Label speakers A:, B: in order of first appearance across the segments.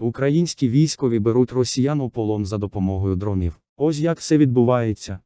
A: Українські військові беруть росіян у полон за допомогою дронів. Ось як все відбувається.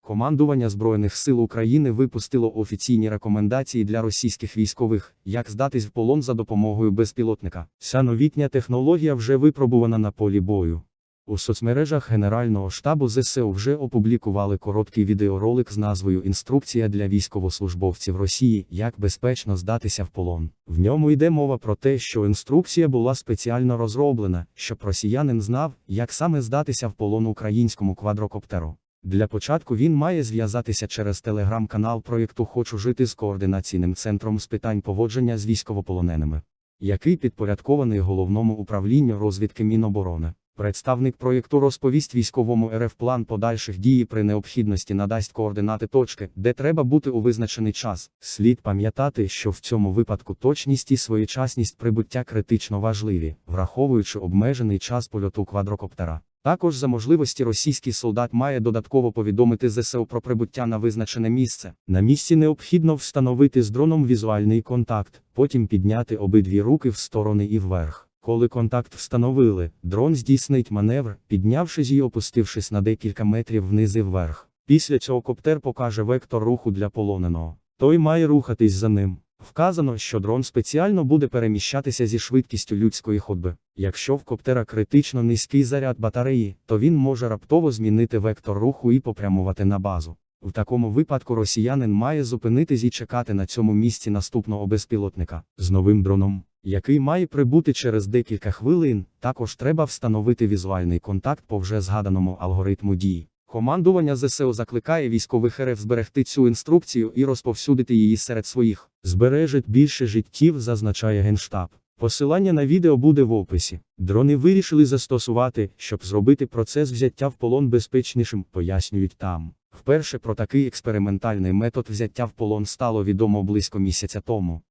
A: Командування Збройних сил України випустило офіційні рекомендації для російських військових, як здатись в полон за допомогою безпілотника. Ця новітня технологія вже випробувана на полі бою. У соцмережах Генерального штабу ЗСУ вже опублікували короткий відеоролик з назвою Інструкція для військовослужбовців Росії, як безпечно здатися в полон. В ньому йде мова про те, що інструкція була спеціально розроблена, щоб росіянин знав, як саме здатися в полон українському квадрокоптеру. Для початку він має зв'язатися через телеграм-канал проєкту Хочу жити з координаційним центром з питань поводження з військовополоненими, який підпорядкований головному управлінню розвідки Міноборони. Представник проєкту розповість військовому РФ план подальших дій при необхідності надасть координати точки, де треба бути у визначений час. Слід пам'ятати, що в цьому випадку точність і своєчасність прибуття критично важливі, враховуючи обмежений час польоту квадрокоптера. Також за можливості російський солдат має додатково повідомити ЗСУ про прибуття на визначене місце. На місці необхідно встановити з дроном візуальний контакт, потім підняти обидві руки в сторони і вверх. Коли контакт встановили, дрон здійснить маневр, піднявшись і опустившись на декілька метрів вниз і вверх. Після цього коптер покаже вектор руху для полоненого. Той має рухатись за ним. Вказано, що дрон спеціально буде переміщатися зі швидкістю людської ходьби. Якщо в коптера критично низький заряд батареї, то він може раптово змінити вектор руху і попрямувати на базу. В такому випадку росіянин має зупинитись і чекати на цьому місці наступного безпілотника з новим дроном, який має прибути через декілька хвилин. Також треба встановити візуальний контакт по вже згаданому алгоритму дії. Командування ЗСУ закликає військових РФ зберегти цю інструкцію і розповсюдити її серед своїх. Збережить більше життів, зазначає Генштаб. Посилання на відео буде в описі. Дрони вирішили застосувати, щоб зробити процес взяття в полон безпечнішим, пояснюють там. Вперше про такий експериментальний метод взяття в полон стало відомо близько місяця тому.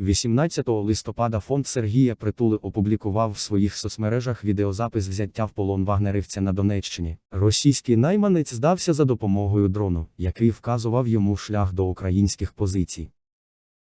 A: 18 листопада фонд Сергія Притули опублікував в своїх соцмережах відеозапис взяття в полон вагнерівця на Донеччині. Російський найманець здався за допомогою дрону, який вказував йому шлях до українських позицій.